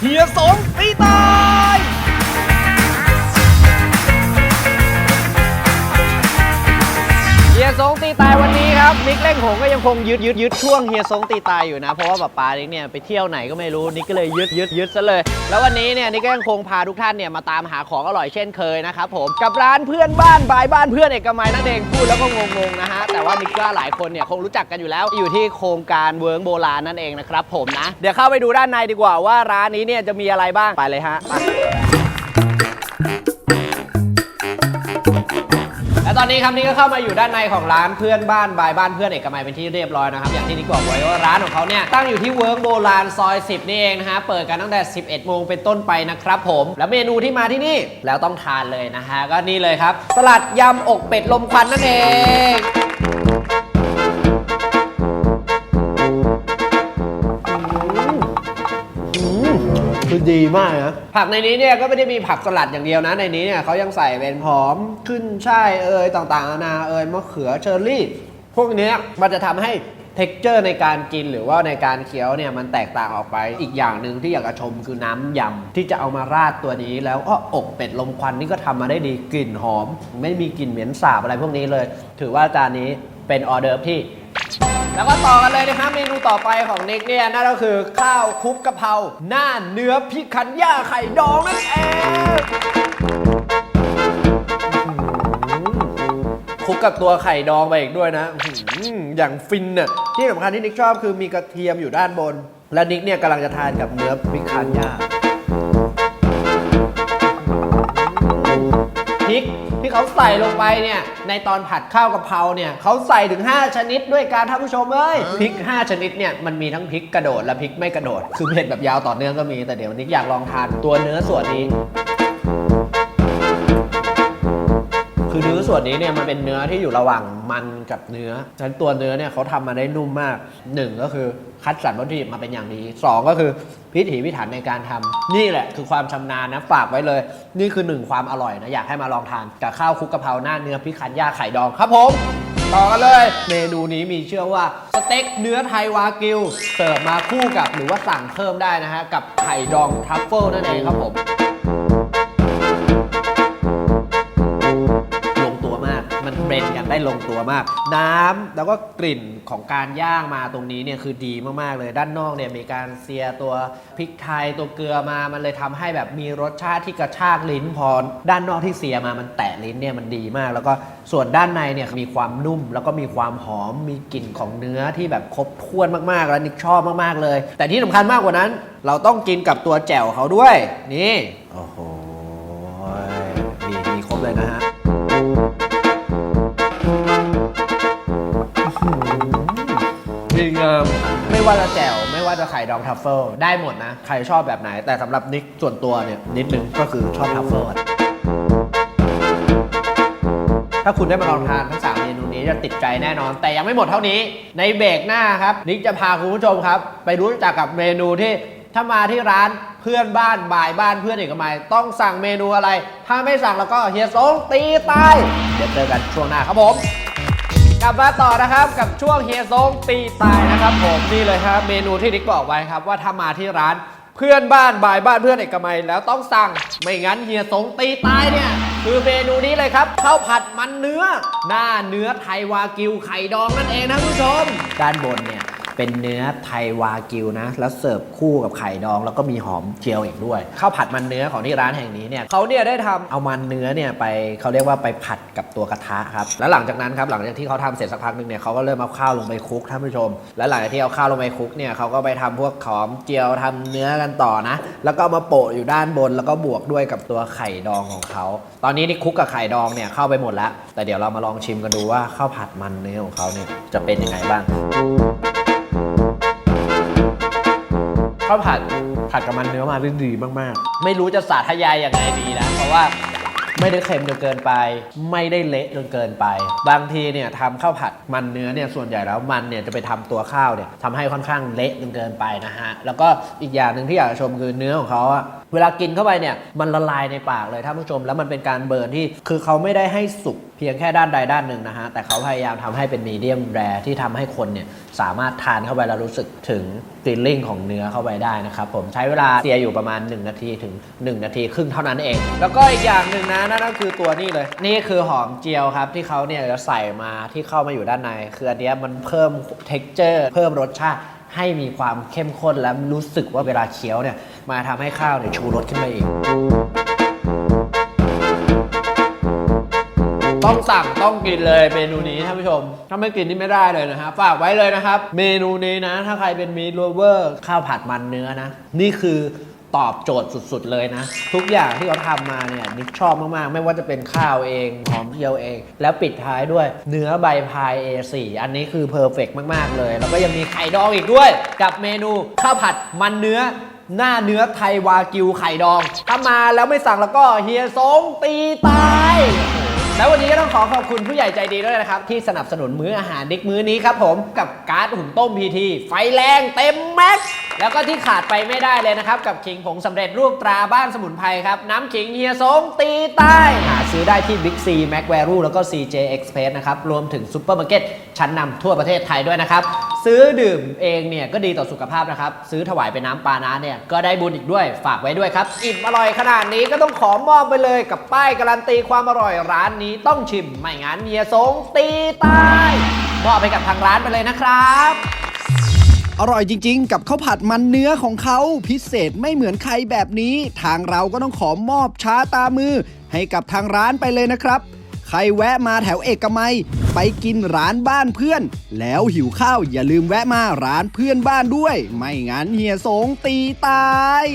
เฮียสงตีตาย เฮียสงตีตายวันนี้ครับนิกเล่งหงก็ยังคงยึดยึดยึดช่วงเฮียสงตีตายอยู่นะเพราะว่าป๊าป๊านิกเนี่ยไปเที่ยวไหนก็ไม่รู้นิกก็เลยยึดยึดยึดซะเลย แล้ววันนี้เนี่ยนิกก็ยังคงพาทุกท่านเนี่ยมาตามหาของอร่อยเช่นเคยนะครับผมกับร้านเพื่อนบ้านบายบ้านเพื่อนเอกมัยนั่นเองพูดแล้วก็งงๆนะฮะแต่ว่านิกว่าหลายคนเนี่ยคงรู้จักกันอยู่แล้ว อยู่ที่โครงการเวิร์กโบราณนั่นเองนะครับผมนะเดี๋ยวเข้าไปดูด้านในดีกว่าว่าร้านนี้เนี่ยจะมีอะไรบ้างไปเลยฮะ ตอนนี้ครับนี่ก็เข้ามาอยู่ด้านในของร้านเพื่อนบ้านบายบ้านเพื่อนเอกมัยเป็นที่เรียบร้อยนะครับอย่างที่นิกบอกไว้ว่าร้านของเขาเนี่ยตั้งอยู่ที่เวิร์กโบราณซอย 10 นี่เองนะฮะเปิดกันตั้งแต่ 11 โมงเป็นต้นไปนะครับผม แล้วเมนูที่มาที่นี่แล้วต้องทานเลยนะฮะก็นี่เลยครับ สลัดยำอกเป็ดลมควันนั่นเอง คือดีมากนะ ผักในนี้เนี่ยก็ไม่ได้มีผักสลัดอย่างเดียวนะในนี้เนี่ยเขายังใส่เป็นหอมขึ้นช่ายเอ่ยต่างๆนานาเอ่ยมะเขือเชอร์รี่ พวกเนี้ยมันจะทำให้เท็กเจอร์ในการกินหรือว่าในการเคี้ยวเนี่ยมันแตกต่างออกไป อีกอย่างหนึ่งที่อยากจะชมคือน้ำยำที่จะเอามาราดตัวนี้ แล้วก็อกเป็ดลมควันนี่ก็ทำมาได้ดีกลิ่นหอม ไม่มีกลิ่นเหม็นสาบอะไรพวกนี้เลย ถือว่าจานนี้เป็นออเดิร์ฟที่ แล้วก็ต่อกันเลยนะครับเมนูต่อไปของนิกเนี่ยนั่นก็คือข้าวคลุกกะเพราหน้าเนื้อพริกขันย่าไข่ดองนั่นเองคลุกกับตัวไข่ดองไปอีกด้วยนะอื้อหืออย่างฟินน่ะที่สำคัญที่นิกชอบคือมีกระเทียมอยู่ด้านบน และนิกเนี่ยกำลังจะทานกับเนื้อพริกขันย่า ริกที่เขาใส่ลงไปเนี่ยในตอนผัดข้าวกะเพราเนี่ยเขาใส่ถึง 5 ชนิดด้วยการท่านผู้ชมเอ้ยพริก 5 ชนิดเนี่ยมันมีทั้งพริกกระโดดและพริกไม่กระโดด คือเผ็ดแบบยาวต่อเนื่องก็มีแต่เดี๋ยววันนี้อยากลองทานตัวเนื้อส่วนนี้คือเนื้อ ส่วนนี้เนี่ยมันเป็นเนื้อที่อยู่ระหว่างมันกับเนื้อฉะนั้นตัวเนื้อเนี่ยเขาทำมาได้นุ่มมากหนึ่งก็คือคัดสรรวัตถุดิบมาเป็นอย่างดีสองก็คือพิถีพิถันในการทำนี่แหละคือความชำนาญนะฝากไว้เลย นี่คือหนึ่งความอร่อยนะอยากให้มาลองทานกับข้าวคลุกกะเพราหน้าเนื้อพริกขันย่าไข่ดองครับผมต่อกันเลย เมนูนี้มีเชื่อว่าสเต็กเนื้อไทยวากิวเสิร์ฟมาคู่กับหรือว่าสั่งเพิ่มได้นะฮะกับไข่ดองทรัฟเฟิลนั่นเองครับผม นกันได้ลงตัวมาก น้ำแล้วก็กลิ่นของการย่างมาตรงนี้เนี่ยคือดีมากๆเลย ด้านนอกเนี่ยมีการเซียตัวพริกไทยตัวเกลือมามันเลยทำให้แบบมีรสชาติที่กระชากลิ้นพอด้านนอกที่เซียมามันแตะลิ้นเนี่ยมันดีมาก แล้วก็ส่วนด้านในเนี่ยมีความนุ่ม แล้วก็มีความหอมมีกลิ่นของเนื้อที่แบบครบถ้วนมากๆ แล้วนิกชอบมากๆเลย แต่ที่สำคัญมากกว่านั้น เราต้องกินกับตัวแจ่วเขาด้วย นี่ โอ้โห มีมีครบเลยนะฮะ ดีงาม ไม่ว่าจะแจ่วไม่ว่าจะไข่ดองทัฟเฟิลได้หมดนะ ใครชอบแบบไหน แต่สำหรับนิกส่วนตัวเนี่ยนิดนึงก็คือชอบทัฟเฟิลอะถ้าคุณได้มาลองทานทั้ง 3 เมนูนี้จะติดใจแน่นอน แต่ยังไม่หมดเท่านี้ในเบรกหน้าครับ นิกจะพาคุณผู้ชมครับ ไปรู้จักกับเมนูที่ถ้ามาที่ร้านเพื่อนบ้านบ่ายบ้านเพื่อนเอกมัยต้องสั่งเมนูอะไร ถ้าไม่สั่งแล้วก็เฮียสงตีตายเดี๋ยวเจอกันช่วงหน้าครับผม กลับมาต่อนะครับกับช่วงเฮียซงตีตายนะครับผมนี่เลยครับเมนูที่นิกบอกไว้ครับว่าถ้ามาที่ร้านเพื่อนบ้านบ่ายบ้านเพื่อนเอกมัยแล้วต้องสั่ง ไม่งั้นเฮียสงตีตายเนี่ย คือเมนูนี้เลยครับข้าวผัดมันเนื้อ หน้าเนื้อไทยวากิวไข่ดองนั่นเองนะคุณผู้ชมด้านบนเนี่ย เป็นเนื้อไทยวากิวนะ แล้วเสิร์ฟคู่กับไข่ดอง แล้วก็มีหอมเจียวอีกด้วยข้าวผัดมันเนื้อของที่ร้านแห่งนี้เนี่ยเขาเนี่ยได้ทำเอามันเนื้อเนี่ยไปเขาเรียกว่าไปผัดกับตัวกระทะครับแล้วหลังจากนั้นครับหลังจากที่เขาทำเสร็จสักพักหนึ่งเนี่ยเขาก็เริ่มเอาข้าวลงไปคลุกท่านผู้ชม แล้วหลังจากที่เอาข้าวลงไปคลุกเนี่ยเขาก็ไปทำพวกหอมเจียวทำเนื้อกันต่อนะ แล้วก็เอามาโปะอยู่ด้านบน แล้วก็บวกด้วยกับตัวไข่ดองของเขาตอนนี้นี่คลุกกับไข่ดองเนี่ยเข้าไปหมดแล้ว แต่เดี๋ยวเรามาลองชิมกันดูว่าข้าวผัดมันเนื้อของเขาเนี่ยจะเป็นยังไงบ้าง ข้าวผัดผัดกับมันเนื้อมาได้ดีมากๆไม่รู้จะสาธยายอย่างไรดีนะ เพราะว่าไม่ได้เค็มจนเกินไป ไม่ได้เละจนเกินไป บางทีเนี่ยทำข้าวผัดมันเนื้อเนี่ยส่วนใหญ่แล้วมันเนี่ยจะไปทำตัวข้าวเนี่ยทำให้ค่อนข้างเละจนเกินไปนะฮะแล้วก็อีกอย่างหนึ่งที่อยากจะชมคือเนื้อของเขาอะเวลากินเข้าไปเนี่ยมันละลายในปากเลยท่านผู้ชมแล้วมันเป็นการเบิร์นที่คือเขาไม่ได้ให้สุก เพียงแค่ด้านใดด้านหนึ่งนะฮะ แต่เขาพยายามทำให้เป็นมีเดียมแรที่ทำให้คนเนี่ยสามารถทานเข้าไปแล้วรู้สึกถึงฟีลลิ่งของเนื้อเข้าไปได้นะครับ ผมใช้เวลาเสียอยู่ประมาณ 1 นาทีถึง 1 นาทีครึ่งเท่านั้นเอง แล้วก็อีกอย่างหนึ่งนะนั่นก็คือตัวนี้เลย นี่คือหอมเจียวครับที่เขาเนี่ยจะใส่มาที่เข้ามาอยู่ด้านใน คืออันเนี้ยมันเพิ่ม texture เพิ่มรสชาติให้มีความเข้มข้นและรู้สึกว่าเวลาเคี้ยวเนี่ยมาทำให้ข้าวเนี่ยชูรสขึ้นมาอีก ต้องสั่งต้องกินเลยเมนูนี้ท่านผู้ชม ถ้าไม่กินนี่ไม่ได้เลยนะฮะฝากไว้เลยนะครับ เมนูนี้นะ ถ้าใครเป็นมีโรเวอร์ข้าวผัดมันเนื้อนะ นี่คือตอบโจทย์สุดๆเลยนะ ทุกอย่างที่เขาทำมาเนี่ยนิกชอบมากๆ ไม่ว่าจะเป็นข้าวเองหอมเจียวเอง แล้วปิดท้ายด้วยเนื้อใบพาย A4 อันนี้คือเพอร์เฟกมากๆเลย แล้วก็ยังมีไข่ดองอีกด้วย กับเมนูข้าวผัดมันเนื้อหน้าเนื้อไทยวากิวไข่ดอง ถ้ามาแล้วไม่สั่งแล้วก็เฮียสงตีตาย แล้ววันนี้ก็ต้องขอขอบคุณผู้ใหญ่ใจดีด้วยนะครับ ที่สนับสนุนมื้ออาหารดิกมื้อนี้ครับผมกับการ์ดหุ่นต้มพีทีไฟแรงเต็มแม็กซ์แล้วก็ที่ขาดไปไม่ได้เลยนะครับ กับขิงผงสำเร็จรูปตราบ้านสมุนไพรครับ น้ำขิงเฮียสงตีใต้หาซื้อได้ที่ Big C Mac v a l u แล้วก็ CJ Express นะครับ รวมถึงซูเปอร์มาร์เก็ตชั้นนำทั่วประเทศไทยด้วยนะครับ ซื้อดื่มเองเนี่ยก็ดีต่อสุขภาพนะครับ ซื้อถวายเป็นน้ำปานะเนี่ยก็ได้บุญอีกด้วยฝากไว้ด้วยครับ อิ่มอร่อยขนาดนี้ก็ต้องขอมอบไปเลยกับป้ายการันตีความอร่อยร้านนี้ต้องชิม ไม่งั้นเมียสงตีตายมอบไปกับทางร้านไปเลยนะครับ อร่อยจริงๆ กับข้าวผัดมันเนื้อของเขาพิเศษไม่เหมือนใครแบบนี้ ทางเราก็ต้องขอมอบช้าตามือ ให้กับทางร้านไปเลยนะครับ ใครแวะมาแถวเอกมัย ไปกินร้านบ้านเพื่อน แล้วหิวข้าวอย่าลืมแวะมาร้านเพื่อนบ้านด้วย ไม่งั้นเฮียสงตีตาย